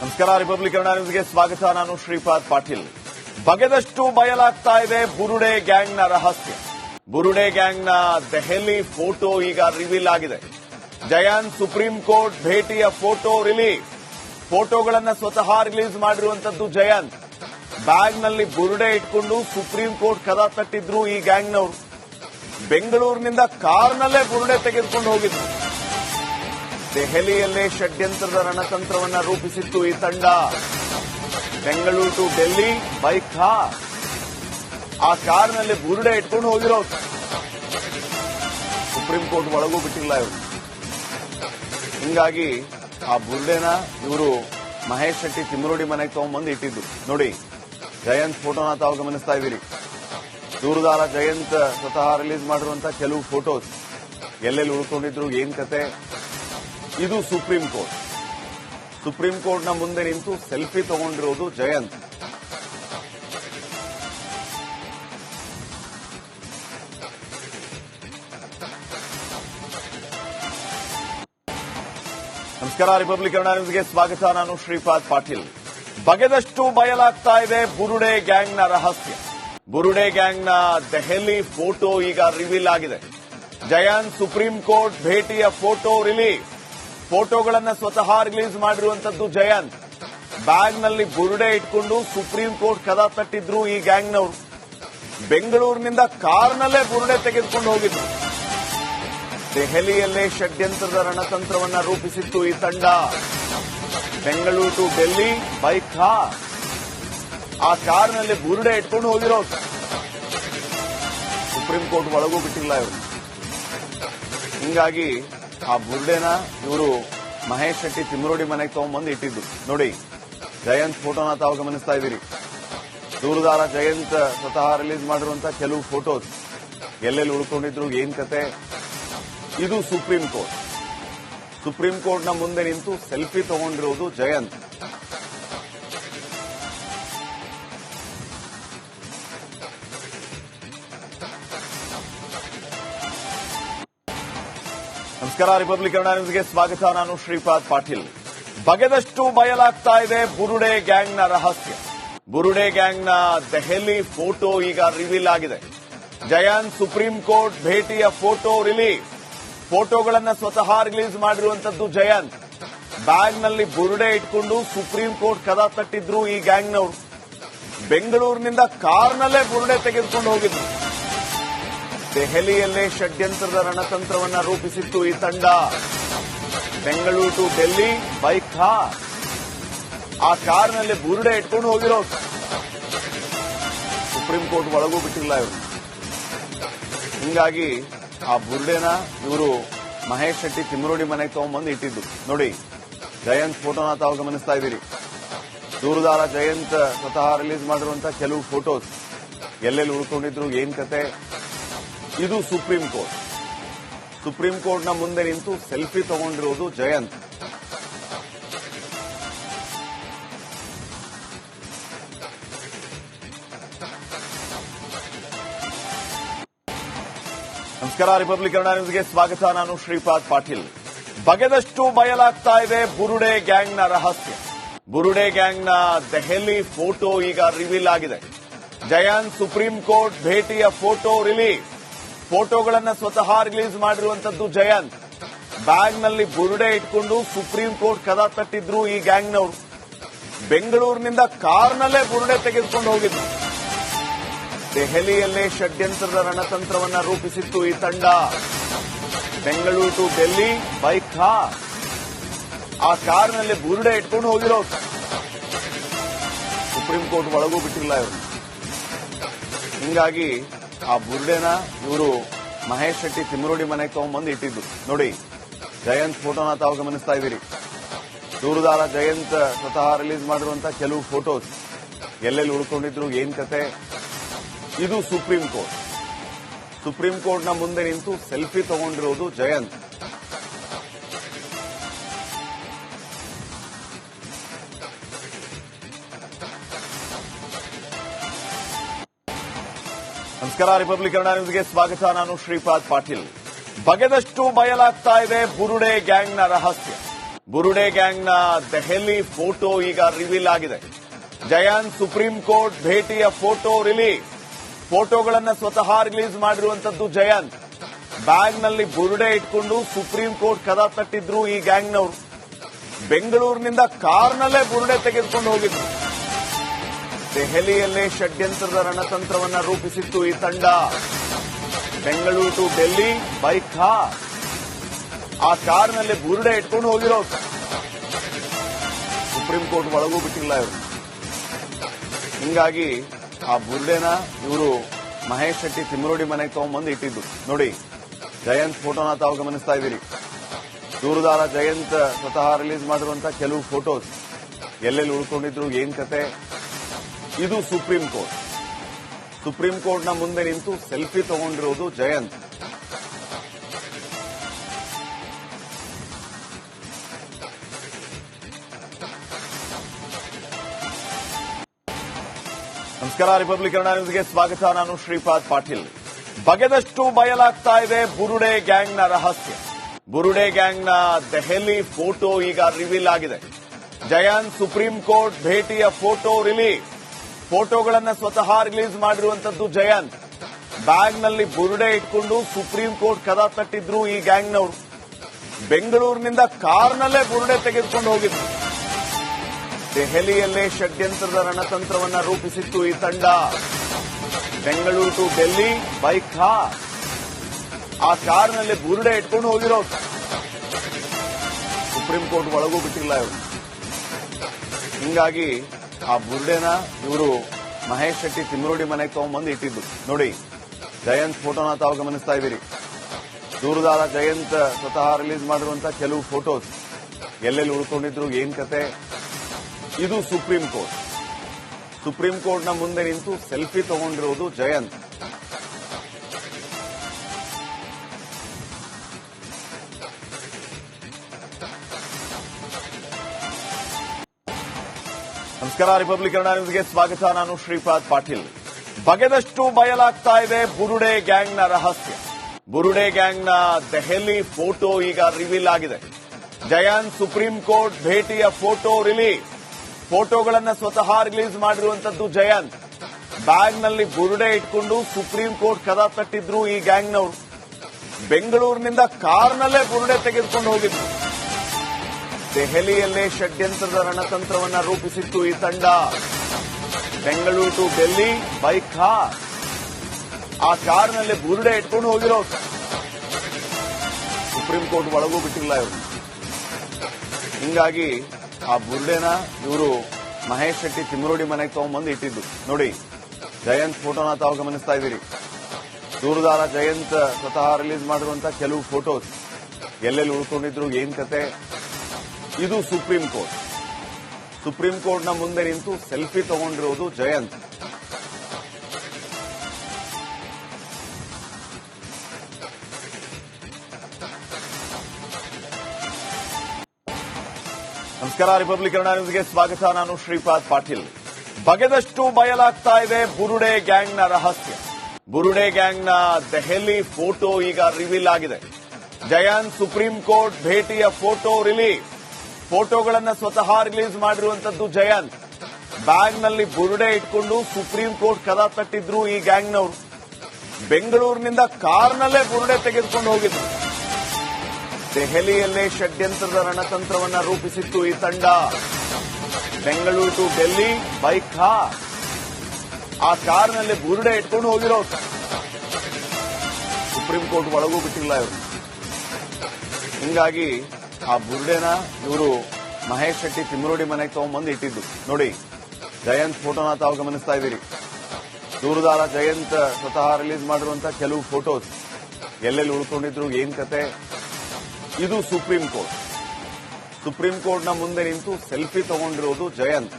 ನಮಸ್ಕಾರ ರಿಪಬ್ಲಿಕ್ ಕನ್ನಡ ನ್ಯೂಸ್ಗೆ ಸ್ವಾಗತ. ನಾನು ಶ್ರೀಪಾದ್ ಪಾಟೀಲ್. ಬಗೆದಷ್ಟು ಬಯಲಾಗ್ತಾ ಇದೆ ಬುರುಡೆ ಗ್ಯಾಂಗ್ನ ರಹಸ್ಯ. ಬುರುಡೆ ಗ್ಯಾಂಗ್ನ ದೆಹಲಿ ಫೋಟೋ ಈಗ ರಿವೀಲ್ ಆಗಿದೆ. ಜಯಾನ್ ಸುಪ್ರೀಂ ಕೋರ್ಟ್ ಭೇಟಿಯ ಫೋಟೋ ರಿಲೀಸ್. ಫೋಟೋಗಳನ್ನು ಸ್ವತಃ ರಿಲೀಸ್ ಮಾಡಿರುವಂತದ್ದು ಜಯಂತ್ ಬ್ಯಾಗ್ನಲ್ಲಿ ಬುರುಡೆ ಇಟ್ಕೊಂಡು ಸುಪ್ರೀಂ ಕೋರ್ಟ್ ಕದ ತಟ್ಟಿದ್ರು ಈ ಗ್ಯಾಂಗ್ನವರು. ಬೆಂಗಳೂರಿನಿಂದ ಕಾರ್ನಲ್ಲೇ ಬುರುಡೆ ತೆಗೆದುಕೊಂಡು ಹೋಗಿದ್ರು. ದೆಹಲಿಯಲ್ಲೇ ಷಡ್ಯಂತ್ರದ ರಣತಂತ್ರವನ್ನು ರೂಪಿಸಿತ್ತು ಈ ತಂಡ. Bengaluru to Delhi bike car. ಆ ಕಾರ್ನಲ್ಲಿ ಬುರುಡೆ ಇಟ್ಕೊಂಡು ಹೋಗಿರೋ ಸುಪ್ರೀಂ ಕೋರ್ಟ್ ಒಳಗೂ ಬಿಟ್ಟಿಲ್ಲ ಇವರು. ಹಿಂಗಾಗಿ ಆ ಬುರುಡೆನ ಇವರು ಮಹೇಶ್ ಶೆಟ್ಟಿ ತಿಮ್ಮರೋಡಿ ಮನೆಗೆ ತಗೊಂಡ್ಬಂದು ಇಟ್ಟಿದ್ದು. ನೋಡಿ, ಜಯಂತ್ ಫೋಟೋನ ತಾವು ಗಮನಿಸ್ತಾ ಇದ್ದೀರಿ. ದೂರದಾರ ಜಯಂತ್ ಸ್ವತಃ ರಿಲೀಸ್ ಮಾಡಿರುವಂತಹ ಕೆಲವು ಫೋಟೋಸ್. ಎಲ್ಲೆಲ್ಲಿ ಉಳ್ಕೊಂಡಿದ್ರು, ಏನ್ ಕತೆ ಇದು ಸುಪ್ರೀಂ ಕೋರ್ಟ್. ಸುಪ್ರೀಂ ಕೋರ್ಟ್ನ ಮುಂದೆ ನಿಂತು ಸೆಲ್ಫಿ ತಗೊಂಡಿರೋದು ಜಯಂತ್. ನಮಸ್ಕಾರ ರಿಪಬ್ಲಿಕ್ ಕನ್ನಡ ಸ್ವಾಗತ. ನಾನು ಶ್ರೀಪಾದ್ ಪಾಟೀಲ್. ಬಗೆದಷ್ಟು ಬಯಲಾಗ್ತಾ ಇದೆ ಬುರುಡೆ ಗ್ಯಾಂಗ್ನ ರಹಸ್ಯ. ಬುರುಡೆ ಗ್ಯಾಂಗ್ನ ದೆಹಲಿ ಫೋಟೋ ಈಗ ರಿವೀಲ್ ಆಗಿದೆ. ಜಯಾನ್ ಸುಪ್ರೀಂ ಕೋರ್ಟ್ ಭೇಟಿಯ ಫೋಟೋ ರಿಲೀಸ್. ಫೋಟೋಗಳನ್ನ ಸ್ವತಃ ರಿಲೀಸ್ ಮಾಡಿರುವಂತದ್ದು ಜಯಂತ್. ಬ್ಯಾಗ್ನಲ್ಲಿ ಬುರುಡೆ ಇಟ್ಕೊಂಡು ಸುಪ್ರೀಂ ಕೋರ್ಟ್ ಕದ ತಟ್ಟಿದ್ರು ಈ ಗ್ಯಾಂಗ್ನವರು. ಬೆಂಗಳೂರಿನಿಂದ ಕಾರ್ನಲ್ಲೇ ಬುರುಡೆ ತೆಗೆದುಕೊಂಡು ಹೋಗಿದ್ರು. ದೆಹಲಿಯಲ್ಲೇ ಷಡ್ಯಂತ್ರದ ರಣತಂತ್ರವನ್ನ ರೂಪಿಸಿತ್ತು ಈ ತಂಡ. Bengaluru to Delhi bike car. ಆ ಕಾರ್ನಲ್ಲಿ ಬುರುಡೆ ಇಟ್ಕೊಂಡು ಹೋಗಿರೋ ಸುಪ್ರೀಂ ಕೋರ್ಟ್ ಒಳಗೂ ಬಿಟ್ಟಿಲ್ಲ ಇವರು. ಹಿಂಗಾಗಿ ಆ ಬುರ್ಡೆನ ಇವರು ಮಹೇಶ್ ಶೆಟ್ಟಿ ತಿಮ್ಮರೋಡಿ ಮನೆಗೆ ತಗೊಂಡ್ಬಂದು ಇಟ್ಟಿದ್ದು. ನೋಡಿ, ಜಯಂತ್ ಫೋಟೋನ ತಾವು ಗಮನಿಸ್ತಾ ಇದ್ದೀರಿ. ದೂರದಾರ ಜಯಂತ್ ಸ್ವತಃ ರಿಲೀಸ್ ಮಾಡಿರುವಂತ ಕೆಲವು ಫೋಟೋಸ್. ಎಲ್ಲೆಲ್ಲಿ ಉಳ್ಕೊಂಡಿದ್ರು, ಏನ್ ಕತೆ? ಇದು ಸುಪ್ರೀಂ ಕೋರ್ಟ್. ಸುಪ್ರೀಂ ಕೋರ್ಟ್ನ ಮುಂದೆ ನಿಂತು ಸೆಲ್ಫಿ ತಗೊಂಡಿರೋದು ಜಯಂತ್. ನಮಸ್ಕಾರ ರಿಪಬ್ಲಿಕ್ ಕನ್ನಡ ನ್ಯೂಸ್ಗೆ ಸ್ವಾಗತ. ನಾನು ಶ್ರೀಪಾದ್ ಪಾಟೀಲ್. ಬಗೆದಷ್ಟು ಬಯಲಾಗ್ತಾ ಇದೆ ಬುರುಡೆ ಗ್ಯಾಂಗ್ನ ರಹಸ್ಯ. ಬುರುಡೆ ಗ್ಯಾಂಗ್ನ ದೆಹಲಿ ಫೋಟೋ ಈಗ ರಿವೀಲ್ ಆಗಿದೆ. ಜಯಾನ್ ಸುಪ್ರೀಂ ಕೋರ್ಟ್ ಭೇಟಿಯ ಫೋಟೋ ರಿಲೀಸ್. ಫೋಟೋಗಳನ್ನು ಸ್ವತಃ ರಿಲೀಸ್ ಮಾಡಿರುವಂತದ್ದು ಜಯಂತ್ ಬ್ಯಾಗ್ನಲ್ಲಿ ಬುರುಡೆ ಇಟ್ಕೊಂಡು ಸುಪ್ರೀಂ ಕೋರ್ಟ್ ಕದ ತಟ್ಟಿದ್ರು ಈ ಗ್ಯಾಂಗ್ನವರು. ಬೆಂಗಳೂರಿನಿಂದ ಕಾರ್ನಲ್ಲೇ ಬುರುಡೆ ತೆಗೆದುಕೊಂಡು ಹೋಗಿದ್ರು. ದೆಹಲಿಯಲ್ಲೇ ಷಡ್ಯಂತ್ರದ ರಣತಂತ್ರವನ್ನು ರೂಪಿಸಿತ್ತು ಈ ತಂಡ. Bengaluru to Delhi, bike car ಆ ಕಾರ್ನಲ್ಲಿ ಬುರುಡೆ ಇಟ್ಕೊಂಡು ಹೋಗಿರೋ ಸುಪ್ರೀಂ ಕೋರ್ಟ್ ಒಳಗೂ ಬಿಟ್ಟಿಲ್ಲ ಇವರು. ಹಿಂಗಾಗಿ ಆ ಬುರುಡೆನ ಇವರು ಮಹೇಶ್ ಶೆಟ್ಟಿ ತಿಮ್ಮರೋಡಿ ಮನೆಗೆ ತಗೊಂಡ್ಬಂದು ಇಟ್ಟಿದ್ದು. ನೋಡಿ, ಜಯಂತ್ ಫೋಟೋನ ತಾವು ಗಮನಿಸ್ತಾ ಇದ್ದೀರಿ. ದೂರದಾರ ಜಯಂತ್ ಸ್ವತಃ ರಿಲೀಸ್ ಮಾಡಿರುವಂತಹ ಕೆಲವು ಫೋಟೋಸ್. ಎಲ್ಲೆಲ್ಲಿ ಉಳ್ಕೊಂಡಿದ್ರು, ಏನ್ ಕತೆ ಇದು ಸುಪ್ರೀಂ ಕೋರ್ಟ್. ಸುಪ್ರೀಂ ಕೋರ್ಟ್ನ ಮುಂದೆ ನಿಂತು ಸೆಲ್ಫಿ ತಗೊಂಡಿರೋದು ಜಯಂತ್. ನಮಸ್ಕಾರ ರಿಪಬ್ಲಿಕ್ ಕನ್ನಡ ನ್ಯೂಸ್ಗೆ ಸ್ವಾಗತ. ನಾನು ಶ್ರೀಪಾದ್ ಪಾಟೀಲ್. ಬಗೆದಷ್ಟು ಬಯಲಾಗ್ತಾ ಇದೆ ಬುರುಡೆ ಗ್ಯಾಂಗ್ನ ರಹಸ್ಯ. ಬುರುಡೆ ಗ್ಯಾಂಗ್ನ ದೆಹಲಿ ಫೋಟೋ ಈಗ ರಿವೀಲ್ ಆಗಿದೆ. ಜಯಾನ್ ಸುಪ್ರೀಂ ಕೋರ್ಟ್ ಭೇಟಿಯ ಫೋಟೋ ರಿಲೀಸ್. ಫೋಟೋಗಳನ್ನ ಸ್ವತಃ ರಿಲೀಸ್ ಮಾಡಿರುವಂತದ್ದು ಜಯಂತ್. ಬ್ಯಾಗ್ನಲ್ಲಿ ಬುರುಡೆ ಇಟ್ಕೊಂಡು ಸುಪ್ರೀಂ ಕೋರ್ಟ್ ಕದ ತಟ್ಟಿದ್ರು ಈ ಗ್ಯಾಂಗ್ನವರು. ಬೆಂಗಳೂರಿನಿಂದ ಕಾರ್ನಲ್ಲೇ ಬುರುಡೆ ತೆಗೆದುಕೊಂಡು ಹೋಗಿದ್ರು. ದೆಹಲಿಯಲ್ಲೇ ಷಡ್ಯಂತ್ರದ ರಣತಂತ್ರವನ್ನ ರೂಪಿಸಿತ್ತು ಈ ತಂಡ. Bengaluru to Delhi bike car. ಆ ಕಾರ್ನಲ್ಲಿ ಬುರುಡೆ ಇಟ್ಕೊಂಡು ಹೋಗಿರೋ ಸುಪ್ರೀಂ ಕೋರ್ಟ್ ಒಳಗೂ ಬಿಟ್ಟಿಲ್ಲ ಇವರು. ಹಿಂಗಾಗಿ ಆ ಬುರುಡೆನ ಇವರು ಮಹೇಶ್ ಶೆಟ್ಟಿ ತಿಮ್ಮರೋಡಿ ಮನೆಗೆ ತಗೊಂಡ್ಬಂದು ಇಟ್ಟಿದ್ದು ನೋಡಿ, ಜಯಂತ್ ಫೋಟೋನ ತಾವು ಗಮನಿಸ್ತಾ ಇದ್ದೀರಿ. ದೂರದಾರ ಜಯಂತ್ ಸ್ವತಃ ರಿಲೀಸ್ ಮಾಡಿರುವಂತ ಕೆಲವು ಫೋಟೋಸ್ ಎಲ್ಲೆಲ್ಲಿ ಉಳ್ಕೊಂಡಿದ್ರು, ಏನ್ ಕತೆ? ಇದು ಸುಪ್ರೀಂ ಕೋರ್ಟ್. ಸುಪ್ರೀಂ ಕೋರ್ಟ್ನ ಮುಂದೆ ನಿಂತು ಸೆಲ್ಫಿ ತಗೊಂಡಿರೋದು ಜಯಂತ್. ನಮಸ್ಕಾರ ರಿಪಬ್ಲಿಕ್ ಕನ್ನಡ ನ್ಯೂಸ್ಗೆ ಸ್ವಾಗತ. ನಾನು ಶ್ರೀಪಾದ್ ಪಾಟೀಲ್. ಬಗೆದಷ್ಟು ಬಯಲಾಗ್ತಾ ಇದೆ ಬುರುಡೆ ಗ್ಯಾಂಗ್ನ ರಹಸ್ಯ. ಬುರುಡೆ ಗ್ಯಾಂಗ್ನ ದೆಹಲಿ ಫೋಟೋ ಈಗ ರಿವೀಲ್ ಆಗಿದೆ. ಜಯಾನ್ ಸುಪ್ರೀಂ ಕೋರ್ಟ್ ಭೇಟಿಯ ಫೋಟೋ ರಿಲೀಸ್. ಫೋಟೋಗಳನ್ನು ಸ್ವತಃ ರಿಲೀಸ್ ಮಾಡಿರುವಂತದ್ದು ಜಯಂತ್ ಬ್ಯಾಗ್ನಲ್ಲಿ ಬುರುಡೆ ಇಟ್ಕೊಂಡು ಸುಪ್ರೀಂ ಕೋರ್ಟ್ ಕದ ತಟ್ಟಿದ್ರು ಈ ಗ್ಯಾಂಗ್ನವರು. ಬೆಂಗಳೂರಿನಿಂದ ಕಾರ್ನಲ್ಲೇ ಬುರುಡೆ ತೆಗೆದುಕೊಂಡು ಹೋಗಿದ್ರು. ದೆಹಲಿಯಲ್ಲೇ ಷಡ್ಯಂತ್ರದ ರಣತಂತ್ರವನ್ನು ರೂಪಿಸಿತ್ತು ಈ ತಂಡ. Bengaluru to Delhi by car. ಆ ಕಾರ್ನಲ್ಲಿ ಬುರುಡೆ ಇಟ್ಕೊಂಡು ಹೋಗಿರೋ ಸುಪ್ರೀಂ ಕೋರ್ಟ್ ಒಳಗೂ ಬಿಟ್ಟಿಲ್ಲ ಇವರು. ಹಿಂಗಾಗಿ ಆ ಬುರುಡೆನ ಇವರು ಮಹೇಶ್ ಶೆಟ್ಟಿ ತಿಮ್ಮರೋಡಿ ಮನೆಗೆ ತಗೊಂಡ್ಬಂದು ಇಟ್ಟಿದ್ದು. ನೋಡಿ, ಜಯಂತ್ ಫೋಟೋನ ತಾವು ಗಮನಿಸ್ತಾ ಇದ್ದೀರಿ. ದೂರದಾರ ಜಯಂತ್ ಸ್ವತಃ ರಿಲೀಸ್ ಮಾಡಿರುವಂತಹ ಕೆಲವು ಫೋಟೋಸ್. ಎಲ್ಲೆಲ್ಲಿ ಉಳ್ಕೊಂಡಿದ್ರು, ಏನ್ ಕತೆ ಇದು ಸುಪ್ರೀಂ ಕೋರ್ಟ್. ಸುಪ್ರೀಂ ಕೋರ್ಟ್ನ ಮುಂದೆ ನಿಂತು ಸೆಲ್ಫಿ ತಗೊಂಡಿರೋದು ಜಯಂತ್. ನಮಸ್ಕಾರ ರಿಪಬ್ಲಿಕ್ ಕನ್ನಡ ನ್ಯೂಸ್ಗೆ ಸ್ವಾಗತ. ನಾನು ಶ್ರೀಪಾದ್ ಪಾಟೀಲ್. ಬಗೆದಷ್ಟು ಬಯಲಾಗ್ತಾ ಇದೆ ಬುರುಡೆ ಗ್ಯಾಂಗ್ನ ರಹಸ್ಯ. ಬುರುಡೆ ಗ್ಯಾಂಗ್ನ ದೆಹಲಿ ಫೋಟೋ ಈಗ ರಿವೀಲ್ ಆಗಿದೆ. ಜಯಾನ್ ಸುಪ್ರೀಂ ಕೋರ್ಟ್ ಭೇಟಿಯ ಫೋಟೋ ರಿಲೀಸ್. ಫೋಟೋಗಳನ್ನ ಸ್ವತಃ ರಿಲೀಸ್ ಮಾಡಿರುವಂತದ್ದು ಜಯಂತ್. ಬ್ಯಾಗ್ನಲ್ಲಿ ಬುರುಡೆ ಇಟ್ಕೊಂಡು ಸುಪ್ರೀಂ ಕೋರ್ಟ್ ಕದ ತಟ್ಟಿದ್ರು ಈ ಗ್ಯಾಂಗ್ನವರು. ಬೆಂಗಳೂರಿನಿಂದ ಕಾರ್ನಲ್ಲೇ ಬುರುಡೆ ತೆಗೆದುಕೊಂಡು ಹೋಗಿದ್ರು. ದೆಹಲಿಯಲ್ಲೇ ಷಡ್ಯಂತ್ರದ ರಣತಂತ್ರವನ್ನ ರೂಪಿಸಿತ್ತು ಈ ತಂಡ. Bengaluru to Delhi bike car. ಆ ಕಾರ್ನಲ್ಲಿ ಬುರುಡೆ ಇಟ್ಕೊಂಡು ಹೋಗಿರೋ ಸುಪ್ರೀಂ ಕೋರ್ಟ್ ಒಳಗೂ ಬಿಟ್ಟಿಲ್ಲ ಇವರು. ಹಿಂಗಾಗಿ ಆ ಬುರುಡೆನ ಇವರು ಮಹೇಶ್ ಶೆಟ್ಟಿ ತಿಮ್ರೋಡಿ ಮನೆಗೆ ತಗೊಂಡ್ಬಂದು ಇಟ್ಟಿದ್ದು. ನೋಡಿ, ಜಯಂತ್ ಫೋಟೋನ ತಾವು ಗಮನಿಸ್ತಾ ಇದ್ದೀರಿ. ದೂರದಾರ ಜಯಂತ್ ಸ್ವತಃ ರಿಲೀಸ್ ಮಾಡಿರುವಂತ ಕೆಲವು ಫೋಟೋಸ್ ಎಲ್ಲೆಲ್ಲಿ ಉಳ್ಕೊಂಡಿದ್ರು, ಏನ್ ಕತೆ? ಇದು ಸುಪ್ರೀಂ ಕೋರ್ಟ್. ಸುಪ್ರೀಂ ಕೋರ್ಟ್ನ ಮುಂದೆ ನಿಂತು ಸೆಲ್ಫಿ ತಗೊಂಡಿರೋದು ಜಯಂತ್. ನಮಸ್ಕಾರ ರಿಪಬ್ಲಿಕ್ ಕನ್ನಡ ನ್ಯೂಸ್ಗೆ ಸ್ವಾಗತ. ನಾನು ಶ್ರೀಪಾದ್ ಪಾಟೀಲ್. ಬಗೆದಷ್ಟು ಬಯಲಾಗ್ತಾ ಇದೆ ಬುರುಡೆ ಗ್ಯಾಂಗ್ನ ರಹಸ್ಯ. ಬುರುಡೆ ಗ್ಯಾಂಗ್ನ ದೆಹಲಿ ಫೋಟೋ ಈಗ ರಿವೀಲ್ ಆಗಿದೆ. ಜಯಾನ್ ಸುಪ್ರೀಂ ಕೋರ್ಟ್ ಭೇಟಿಯ ಫೋಟೋ ರಿಲೀಸ್ ಫೋಟೋಗಳನ್ನು ಸ್ವತಃ ರಿಲೀಸ್ ಮಾಡಿರುವಂತದ್ದು ಜಯಂತ್ ಬ್ಯಾಗ್ನಲ್ಲಿ ಬುರುಡೆ ಇಟ್ಕೊಂಡು ಸುಪ್ರೀಂ ಕೋರ್ಟ್ ಕದ ತಟ್ಟಿದ್ರು ಈ ಗ್ಯಾಂಗ್ನವರು. ಬೆಂಗಳೂರಿನಿಂದ ಕಾರ್ನಲ್ಲೇ ಬುರುಡೆ ತೆಗೆದುಕೊಂಡು ಹೋಗಿದ್ರು. ದೆಹಲಿಯಲ್ಲೇ ಷಡ್ಯಂತ್ರದ ರಣತಂತ್ರವನ್ನು ರೂಪಿಸಿತ್ತು ಈ ತಂಡ. Bengaluru to Delhi bike car. ಆ ಕಾರ್ನಲ್ಲಿ ಬುರುಡೆ ಇಟ್ಕೊಂಡು ಹೋಗಿರೋ ಸುಪ್ರೀಂ ಕೋರ್ಟ್ ಒಳಗೂ ಬಿಟ್ಟಿಲ್ಲ ಇವರು. ಹಿಂಗಾಗಿ ಆ ಬುರುಡೆನ ಇವರು ಮಹೇಶ್ ಶೆಟ್ಟಿ ತಿಮ್ಮರೋಡಿ ಮನೆಗೆ ತಗೊಂಡ್ಬಂದು ಇಟ್ಟಿದ್ದು. ನೋಡಿ, ಜಯಂತ್ ಫೋಟೋನ ತಾವು ಗಮನಿಸ್ತಾ ಇದ್ದೀರಿ. ದೂರದಾರ ಜಯಂತ್ ಸ್ವತಃ ರಿಲೀಸ್ ಮಾಡಿರುವಂತಹ ಕೆಲವು ಫೋಟೋಸ್. ಎಲ್ಲೆಲ್ಲಿ ಉಳ್ಕೊಂಡಿದ್ರು, ಏನ್ ಕತೆ ಇದು ಸುಪ್ರೀಂ ಕೋರ್ಟ್. ಸುಪ್ರೀಂ ಕೋರ್ಟ್ನ ಮುಂದೆ ನಿಂತು ಸೆಲ್ಫಿ ತಗೊಂಡಿರೋದು ಜಯಂತ್. ನಮಸ್ಕಾರ ರಿಪಬ್ಲಿಕ್ ಕನ್ನಡ ನ್ಯೂಸ್ಗೆ ಸ್ವಾಗತ. ನಾನು ಶ್ರೀಪಾದ್ ಪಾಟೀಲ್. ಬಗೆದಷ್ಟು ಬಯಲಾಗ್ತಾ ಇದೆ ಬುರುಡೆ ಗ್ಯಾಂಗ್ನ ರಹಸ್ಯ. ಬುರುಡೆ ಗ್ಯಾಂಗ್ನ ದೆಹಲಿ ಫೋಟೋ ಈಗ ರಿವೀಲ್ ಆಗಿದೆ. ಜಯಂತ್ ಸುಪ್ರೀಂ ಕೋರ್ಟ್ ಭೇಟಿಯ ಫೋಟೋ ರಿಲೀಸ್. ಫೋಟೋಗಳನ್ನ ಸ್ವತಃ ರಿಲೀಸ್ ಮಾಡಿರುವಂತದ್ದು ಜಯಂತ್. ಬ್ಯಾಗ್ನಲ್ಲಿ ಬುರುಡೆ ಇಟ್ಕೊಂಡು ಸುಪ್ರೀಂ ಕೋರ್ಟ್ ಕದ ತಟ್ಟಿದ್ರು ಈ ಗ್ಯಾಂಗ್ನವರು. ಬೆಂಗಳೂರಿನಿಂದ ಕಾರ್ನಲ್ಲೇ ಬುರುಡೆ ತೆಗೆದುಕೊಂಡು ಹೋಗಿದ್ರು. ದೆಹಲಿಯಲ್ಲೇ ಷಡ್ಯಂತ್ರದ ರಣತಂತ್ರವನ್ನ ರೂಪಿಸಿತ್ತು ಈ ತಂಡ. Bengaluru to Delhi bike car. ಆ ಕಾರ್ನಲ್ಲಿ ಬುರುಡೆ ಇಟ್ಕೊಂಡು ಹೋಗಿರೋ ಸುಪ್ರೀಂ ಕೋರ್ಟ್ ಒಳಗೂ ಬಿಟ್ಟಿಲ್ಲ ಇವರು. ಹಿಂಗಾಗಿ ಆ ಬುರುಡೆನ ಇವರು ಮಹೇಶ್ ಶೆಟ್ಟಿ ತಿಮ್ಮರೋಡಿ ಮನೆಗೆ ತಗೊಂಡ್ಬಂದು ಇಟ್ಟಿದ್ದು. ನೋಡಿ, ಜಯಂತ್ ಫೋಟೋನ ತಾವು ಗಮನಿಸ್ತಾ ಇದ್ದೀರಿ. ದೂರದಾರ ಜಯಂತ್ ಸ್ವತಃ ರಿಲೀಸ್ ಮಾಡಿರುವಂತ ಕೆಲವು ಫೋಟೋಸ್ ಎಲ್ಲೆಲ್ಲಿ ಉಳ್ಕೊಂಡಿದ್ರು, ಏನ್ ಕತೆ? ಇದು ಸುಪ್ರೀಂ ಕೋರ್ಟ್. ಸುಪ್ರೀಂ ಕೋರ್ಟ್ನ ಮುಂದೆ ನಿಂತು ಸೆಲ್ಫಿ ತಗೊಂಡಿರೋದು ಜಯಂತ್.